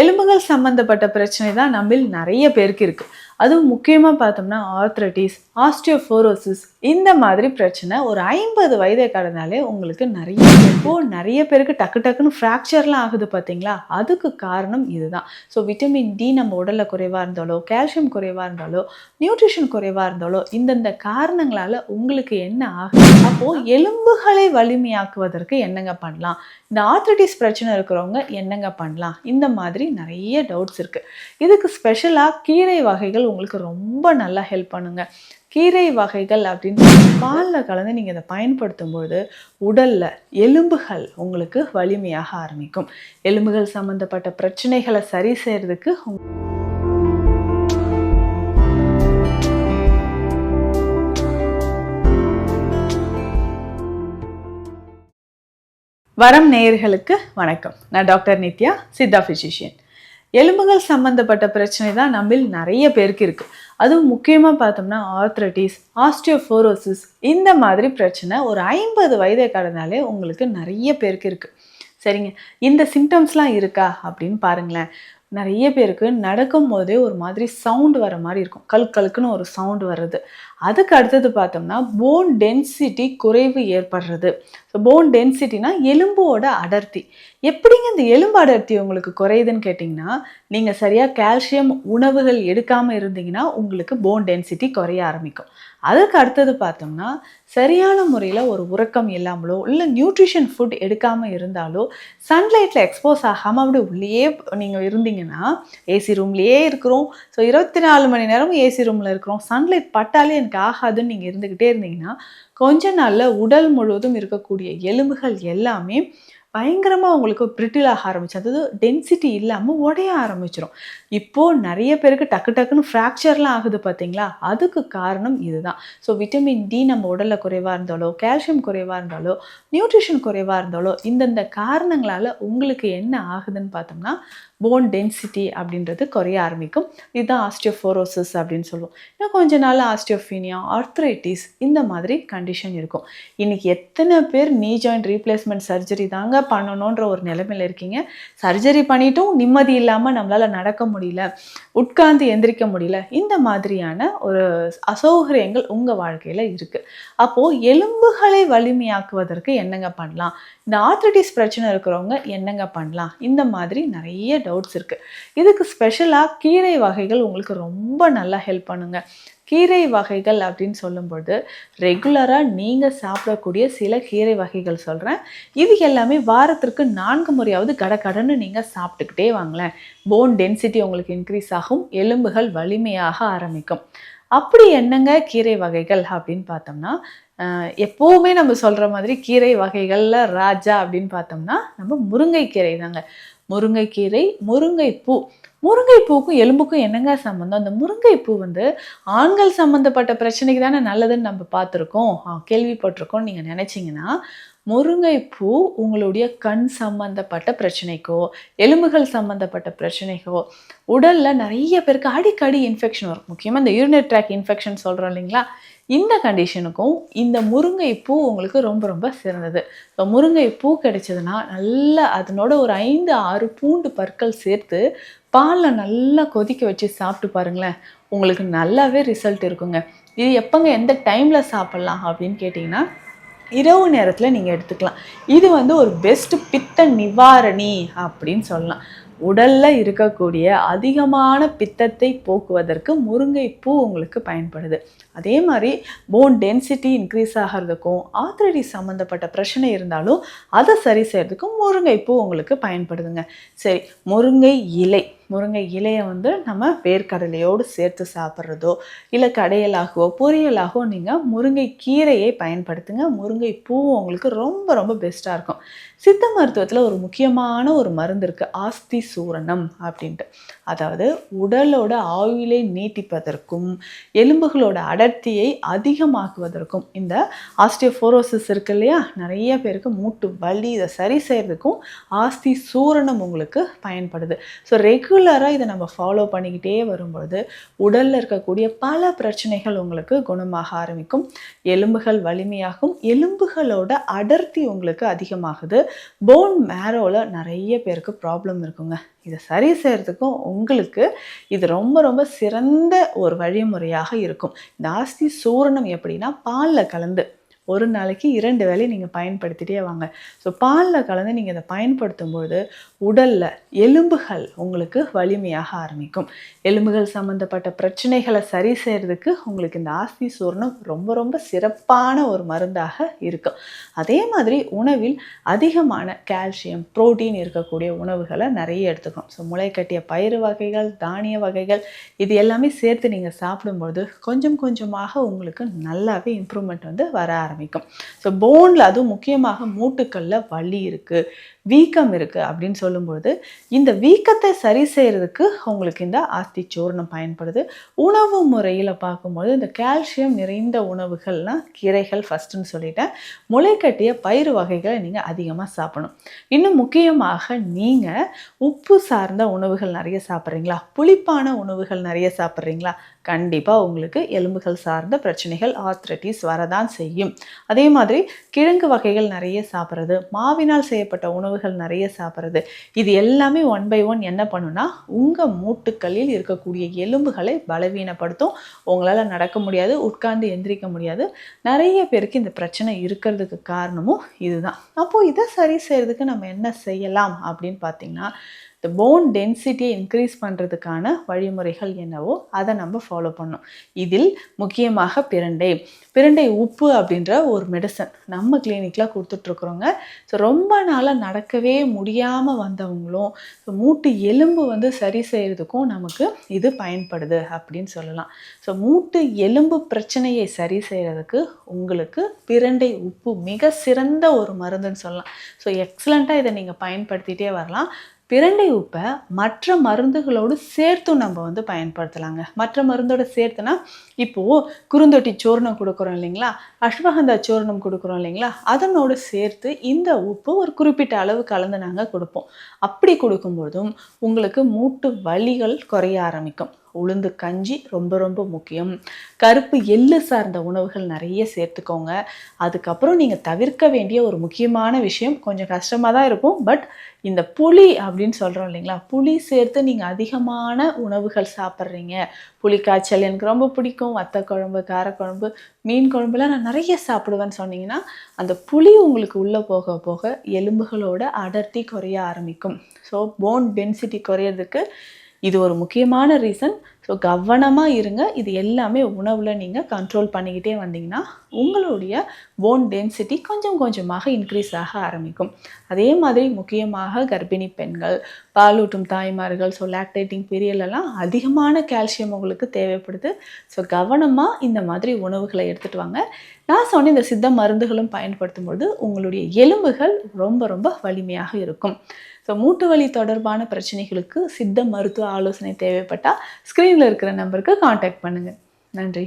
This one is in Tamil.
எலும்புகள் சம்மந்தப்பட்ட பிரச்சனை தான் நம்மில் நிறைய பேருக்கு இருக்கு. அதுவும் முக்கியமாக பார்த்தோம்னா ஆர்த்ரட்டிஸ் ஆஸ்டியோஃபோரோசிஸ் இந்த மாதிரி பிரச்சனை ஒரு ஐம்பது வயதை கடந்தாலே உங்களுக்கு நிறைய இப்போ நிறைய பேருக்கு டக்கு டக்குன்னு ஃப்ராக்சர்லாம் ஆகுது பார்த்தீங்களா? அதுக்கு காரணம் இதுதான். ஸோ விட்டமின் டி நம்ம உடலில் குறைவாக இருந்தாலோ கால்சியம் குறைவாக இருந்தாலோ நியூட்ரிஷன் குறைவாக இருந்தாலோ இந்தந்த காரணங்களால் உங்களுக்கு என்ன ஆகுது அப்போது எலும்புகளை வலிமையாக்குவதற்கு என்னங்க பண்ணலாம்? இந்த ஆர்த்ரட்டிஸ் பிரச்சனை இருக்கிறவங்க என்னங்க பண்ணலாம்? இந்த மாதிரி நிறைய டவுட்ஸ் இருக்குது இதுக்கு ஸ்பெஷலாக கீரை வகைகள் உங்களுக்கு ரொம்ப நல்லா ஹெல்ப் பண்ணுங்க. கீரை வகைகள் அப்படின்னு பாலில் கலந்து நீங்கள் இதை பயன்படுத்தும்போது உடலில் எலும்புகள் உங்களுக்கு வலிமையாக ஆரம்பிக்கும். எலும்புகள் சம்மந்தப்பட்ட பிரச்சனைகளை சரி செய்கிறதுக்கு வரம் நேயர்களுக்கு வணக்கம். நான் டாக்டர் நித்யா சித்தா ஃபிசிஷியன் எலும்புகள் சம்மந்தப்பட்ட பிரச்சனை தான் நம்மில் நிறைய பேருக்கு இருக்குது அதுவும் முக்கியமாக பார்த்தோம்னா ஆர்த்ரட்டிஸ் ஆஸ்டியோஃபோரோசிஸ் இந்த மாதிரி பிரச்சனை ஒரு ஐம்பது வயதை கடந்தாலே உங்களுக்கு நிறைய பேருக்கு இருக்குது சரிங்க. இந்த சிம்டம்ஸ்லாம் இருக்கா அப்படின்னு பாருங்களேன். நிறைய பேருக்கு நடக்கும் போதே ஒரு மாதிரி சவுண்ட் வர மாதிரி இருக்கும். கல் கலுக்குன்னு ஒரு சவுண்ட் வர்றது. அதுக்கு அடுத்தது பார்த்தோம்னா போன் டென்சிட்டி குறைவு ஏற்படுறது. ஸோ போன் டென்சிட்டினா எலும்போட அடர்த்தி. எப்படிங்க இந்த எலும்பு அடர்த்தி உங்களுக்கு குறையுதுன்னு கேட்டிங்கன்னா நீங்கள் சரியாக கால்சியம் உணவுகள் எடுக்காமல் இருந்தீங்கன்னா உங்களுக்கு போன் டென்சிட்டி குறைய ஆரம்பிக்கும். அதுக்கு அடுத்தது பார்த்தோம்னா சரியான முறையில் ஒரு உறக்கம் இல்லாமலோ இல்லை நியூட்ரிஷன் ஃபுட் எடுக்காமல் இருந்தாலோ சன்லைட்டில் எக்ஸ்போஸ் ஆகாமல் அப்படி உள்ளேயே நீங்கள் இருந்தீங்கன்னா ஏசி ரூம்லேயே இருக்கிறோம். ஸோ இருபத்தி நாலு மணி நேரமும் ஏசி ரூமில் இருக்கிறோம். சன்லைட் பட்டாலே எனக்கு ஆகாதுன்னு நீங்கள் இருந்துக்கிட்டே இருந்தீங்கன்னா கொஞ்ச நாளில் உடல் முழுவதும் இருக்கக்கூடிய எலும்புகள் எல்லாமே பயங்கரமாக உங்களுக்கு பிரிட்டில் ஆக ஆரம்பிச்சு அதாவது டென்சிட்டி இல்லாமல் உடைய ஆரம்பிச்சிடும் இப்போது நிறைய பேருக்கு டக்கு டக்குன்னு ஃப்ராக்சர்லாம் ஆகுது பார்த்தீங்களா அதுக்கு காரணம் இதுதான். ஸோ விட்டமின் டி நம்ம உடலில் குறைவாக இருந்தாலோ கால்சியம் குறைவாக இருந்தாலோ நியூட்ரிஷன் குறைவாக இருந்தாலோ இந்தந்த காரணங்களால் உங்களுக்கு என்ன ஆகுதுன்னு பார்த்தோம்னா போன் டென்சிட்டி அப்படின்றது குறைய ஆரம்பிக்கும். இதுதான் ஆஸ்டியோஃபோரோசிஸ் அப்படின்னு சொல்லுவோம். இன்னும் கொஞ்ச நாள் ஆஸ்டியோஃபீனியா ஆர்த்ரைட்டிஸ் இந்த மாதிரி கண்டிஷன் இருக்கும். இன்றைக்கி எத்தனை பேர் நீ ஜாயிண்ட் ரீப்ளேஸ்மெண்ட் சர்ஜரி தாங்க பண்ணணுன்ற ஒரு நிலைமையில இருக்கீங்க. சர்ஜரி பண்ணிட்டும் நிம்மதி இல்லாமல் நம்மளால் நடக்க முடியல உட்கார்ந்து எந்திரிக்க முடியல. இந்த மாதிரியான ஒரு அசௌகரியங்கள் உங்கள் வாழ்க்கையில் இருக்குது அப்போது எலும்புகளை வலிமையாக்குவதற்கு என்னங்க பண்ணலாம்? இந்த ஆர்த்ரைட்டிஸ் பிரச்சனை இருக்கிறவங்க என்னங்க பண்ணலாம்? இந்த மாதிரி நிறைய டவுட்ஸ் இருக்குது இதுக்கு ஸ்பெஷலாக கீரை வகைகள் உங்களுக்கு ரொம்ப நல்லா ஹெல்ப் பண்ணுங்க. கீரை வகைகள் அப்படின்னு சொல்லும்போது ரெகுலராக நீங்கள் சாப்பிடக்கூடிய சில கீரை வகைகள் சொல்கிறேன் இது எல்லாமே வாரத்திற்கு நான்கு முறையாவது கடக்கடன்னு நீங்கள் சாப்பிட்டுக்கிட்டே வாங்களேன். போன் டென்சிட்டி உங்களுக்கு இன்க்ரீஸ் ஆகும் எலும்புகள் வலிமையாக ஆரம்பிக்கும். அப்படி என்னங்க கீரை வகைகள் அப்படின்னு பார்த்தோம்னா எப்போவுமே நம்ம சொல்கிற மாதிரி கீரை வகைகளில் ராஜா அப்படின்னு பார்த்தோம்னா நம்ம முருங்கைக்கீரை தாங்க. முருங்கைக்கீரை முருங்கைப்பூ முருங்கைப்பூக்கும் எலும்புக்கும் என்னங்க சம்மந்தம் அந்த முருங்கைப்பூ வந்து ஆண்கள் சம்மந்தப்பட்ட பிரச்சனைக்கு தானே நல்லதுன்னு நம்ம பார்த்துருக்கோம். ஆ, கேள்விப்பட்டிருக்கோம் நீங்கள் நினச்சிங்கன்னா முருங்கைப்பூ உங்களுடைய கண் சம்பந்தப்பட்ட பிரச்சனைக்கோ எலும்புகள் சம்மந்தப்பட்ட பிரச்சனைக்கோ உடலில் நிறைய பேருக்கு அடிக்கடி இன்ஃபெக்ஷன் வரும். முக்கியமாக இந்த யூரினரி ட்ராக் இன்ஃபெக்ஷன் சொல்கிறோம் இல்லைங்களா? இந்த கண்டிஷனுக்கும் இந்த முருங்கை பூ உங்களுக்கு ரொம்ப ரொம்ப சிறந்தது. இப்போ முருங்கை பூ கிடைச்சதுன்னா நல்லா அதனோட ஒரு ஐந்து ஆறு பூண்டு பற்கள் சேர்த்து பாலில் நல்லா கொதிக்க வச்சு சாப்பிட்டு பாருங்களேன். உங்களுக்கு நல்லாவே ரிசல்ட் இருக்குங்க. இது எப்போங்க எந்த டைமில் சாப்பிட்லாம் அப்படின்னு கேட்டிங்கன்னா இரவு நேரத்தில் நீங்கள் எடுத்துக்கலாம். இது வந்து ஒரு பெஸ்ட் பித்த நிவாரணி அப்படின்னு சொல்லலாம். உடலில் இருக்கக்கூடிய அதிகமான பித்தத்தை போக்குவதற்கு முருங்கை பூ உங்களுக்கு பயன்படுது. அதே மாதிரி போன் டென்சிட்டி இன்க்ரீஸ் ஆகிறதுக்கும் ஆர்த்ரைட்டிஸ் சம்மந்தப்பட்ட பிரச்சனை இருந்தாலும் அதை சரி செய்கிறதுக்கும் முருங்கை பூ உங்களுக்கு பயன்படுதுங்க. சரி முருங்கை இலை. முருங்கை இலையை வந்து நம்ம வேர்க்கடலையோடு சேர்த்து சாப்பிட்றதோ இல்லை கடையலாகவோ பொரியலாகவோ நீங்கள் முருங்கை கீரையை பயன்படுத்துங்க. முருங்கை பூ உங்களுக்கு ரொம்ப ரொம்ப பெஸ்ட்டாக இருக்கும். சித்த மருத்துவத்தில் ஒரு முக்கியமான ஒரு மருந்து இருக்குது ஆஸ்தி சூரணம் அப்படின்ட்டு. அதாவது உடலோட ஆயுளை நீட்டிப்பதற்கும் எலும்புகளோட அடர்த்தியை அதிகமாக்குவதற்கும் இந்த ஆஸ்டியோஃபோரோசிஸ் இருக்கு இல்லையா? நிறைய பேருக்கு மூட்டு வலி இதை சரி செய்கிறதுக்கும் ஆஸ்தி சூரணம் உங்களுக்கு பயன்படுது. ஸோ ரெகுலராக இதை நம்ம ஃபாலோ பண்ணிக்கிட்டே வரும்பொழுது உடலில் இருக்கக்கூடிய பல பிரச்சனைகள் உங்களுக்கு குணமாக ஆரம்பிக்கும். எலும்புகள் வலிமையாகும். எலும்புகளோட அடர்த்தி உங்களுக்கு அதிகமாகுது. போன் மேரோவில் நிறைய பேருக்கு ப்ராப்ளம் இருக்குங்க. இதை சரி செய்கிறதுக்கும் உங்களுக்கு இது ரொம்ப ரொம்ப சிறந்த ஒரு வழிமுறையாக இருக்கும். இந்த ஆஸ்தி சூரணம் எப்படின்னா பாலில் கலந்து ஒரு நாளைக்கு இரண்டு வேலையை நீங்கள் பயன்படுத்திட்டே வாங்க. ஸோ பாலில் கலந்து நீங்கள் இதை பயன்படுத்தும்போது உடலில் எலும்புகள் உங்களுக்கு வலிமையாக ஆரம்பிக்கும். எலும்புகள் சம்மந்தப்பட்ட பிரச்சனைகளை சரி செய்கிறதுக்கு உங்களுக்கு இந்த ஆஸ்தி சூர்ணம் ரொம்ப ரொம்ப சிறப்பான ஒரு மருந்தாக இருக்கும். அதே மாதிரி உணவில் அதிகமான கால்சியம் புரோட்டீன் இருக்கக்கூடிய உணவுகளை நிறைய எடுத்துக்கணும் ஸோ முளைக்கட்டிய பயிறு வகைகள் தானிய வகைகள் இது எல்லாமே சேர்த்து நீங்கள் சாப்பிடும்போது கொஞ்சம் கொஞ்சமாக உங்களுக்கு நல்லாவே இம்ப்ரூவ்மெண்ட் வந்து வர ஆரம்பிக்கும். ஸோ போனில் அதுவும் முக்கியமாக மூட்டுக்களில் வலி இருக்குது வீக்கம் இருக்குது அப்படின்னு சொல்லும்பொழுது இந்த வீக்கத்தை சரி செய்கிறதுக்கு உங்களுக்கு இந்த ஆஸ்தி சூர்ணம் பயன்படுது. உணவு முறையில் பார்க்கும்போது இந்த கால்சியம் நிறைந்த உணவுகள்லாம் கீரைகள் ஃபஸ்ட்டுன்னு சொல்லிட்டேன். முளைக்கட்டிய பயிறு வகைகளை நீங்கள் அதிகமாக சாப்பிடணும். இன்னும் முக்கியமாக நீங்கள் உப்பு சார்ந்த உணவுகள் நிறைய சாப்பிட்றீங்களா? புளிப்பான உணவுகள் நிறைய சாப்பிட்றீங்களா? கண்டிப்பாக உங்களுக்கு எலும்புகள் சார்ந்த பிரச்சனைகள் ஆர்த்ரட்டிஸ் வரதான் செய்யும். அதே மாதிரி கிழங்கு வகைகள் நிறைய சாப்பிட்றது மாவினால் செய்யப்பட்ட உணவுகள் நிறைய சாப்பிட்றது. இது எல்லாமே ஒன் பை ஒன் என்ன பண்ணுன்னா உங்கள் மூட்டுக்களில் இருக்கக்கூடிய எலும்புகளை பலவீனப்படுத்தும். உங்களால் நடக்க முடியாது உட்கார்ந்து எந்திரிக்க முடியாது. நிறைய பேருக்கு இந்த பிரச்சனை இருக்கிறதுக்கு காரணமும் இதுதான். அப்போது இதை சரி செய்கிறதுக்கு நம்ம என்ன செய்யலாம் அப்படின்னு பார்த்தீங்கன்னா இந்த போன் டென்சிட்டியை இன்க்ரீஸ் பண்ணுறதுக்கான வழிமுறைகள் என்னவோ அதை நம்ம ஃபாலோ பண்ணும் இதில் முக்கியமாக பிரண்டை. பிரண்டை உப்பு அப்படின்ற ஒரு மெடிசன் நம்ம கிளினிக்கில் கொடுத்துட்ருக்குறோங்க ஸோ ரொம்ப நாளாக நடக்கவே முடியாமல் வந்தவங்களும் ஸோ மூட்டு எலும்பு வந்து சரி செய்கிறதுக்கும் நமக்கு இது பயன்படுது அப்படின்னு சொல்லலாம். ஸோ மூட்டு எலும்பு பிரச்சனையை சரி செய்கிறதுக்கு உங்களுக்கு பிரண்டை உப்பு மிக சிறந்த ஒரு மருந்துன்னு சொல்லலாம். ஸோ எக்ஸலண்ட்டாக இதை நீங்கள் பயன்படுத்திகிட்டே வரலாம். பிரண்டை உப்பை மற்ற மருந்துகளோடு சேர்த்தும் நம்ம வந்து பயன்படுத்தலாங்க. மற்ற மருந்தோடு சேர்த்துனா இப்போது குறுந்தொட்டி சூர்ணம் கொடுக்குறோம் இல்லைங்களா? அஸ்வகந்தா சூர்ணம் கொடுக்குறோம் இல்லைங்களா? அதனோடு சேர்த்து இந்த உப்பு ஒரு குறிப்பிட்ட அளவு கலந்து நாங்கள் கொடுப்போம். அப்படி கொடுக்கும்போதும் உங்களுக்கு மூட்டு வலிகள் குறைய ஆரம்பிக்கும். உளுந்து கஞ்சி ரொம்ப ரொம்ப முக்கியம். கருப்பு எள்ளு சார்ந்த உணவுகள் நிறைய சேர்த்துக்கோங்க. அதுக்கப்புறம் நீங்கள் தவிர்க்க வேண்டிய ஒரு முக்கியமான விஷயம் கொஞ்சம் கஷ்டமாக தான் இருக்கும். பட் இந்த புளி அப்படின்னு சொல்கிறோம் இல்லைங்களா புளி சேர்த்து நீங்கள் அதிகமான உணவுகள் சாப்பிட்றீங்க. புளி காய்ச்சல் எனக்கு ரொம்ப பிடிக்கும். வத்த குழம்பு காரக்குழம்பு மீன் குழம்புலாம் நான் நிறைய சாப்பிடுவேன்னு சொன்னீங்கன்னா அந்த புளி உங்களுக்கு உள்ளே போக போக எலும்புகளோட அடர்த்தி குறைய ஆரம்பிக்கும். ஸோ போன் டென்சிட்டி குறையிறதுக்கு இது ஒரு முக்கியமான ரீசன் ஸோ கவனமாக இருங்க. இது எல்லாமே உணவில் நீங்கள் கண்ட்ரோல் பண்ணிக்கிட்டே வந்தீங்கன்னா உங்களுடைய போன் டென்சிட்டி கொஞ்சம் கொஞ்சமாக இன்க்ரீஸ் ஆக ஆரம்பிக்கும். அதே மாதிரி முக்கியமாக கர்ப்பிணி பெண்கள் பாலூட்டும் தாய்மார்கள் ஸோ லாக்டேட்டிங் பீரியட்லலாம் அதிகமான கால்சியம் உங்களுக்கு தேவைப்படுது. ஸோ கவனமாக இந்த மாதிரி உணவுகளை எடுத்துகிட்டு வாங்க. நான் சொன்ன இந்த சித்த மருந்துகளும் பயன்படுத்தும் பொழுது உங்களுடைய எலும்புகள் ரொம்ப ரொம்ப வலிமையாக இருக்கும். ஸோ மூட்டு வலி தொடர்பான பிரச்சனைகளுக்கு சித்த மருத்துவ ஆலோசனை தேவைப்பட்டால் ஸ்க்ரீனில் இருக்கிற நம்பருக்கு காண்டாக்ட் பண்ணுங்கள் நன்றி.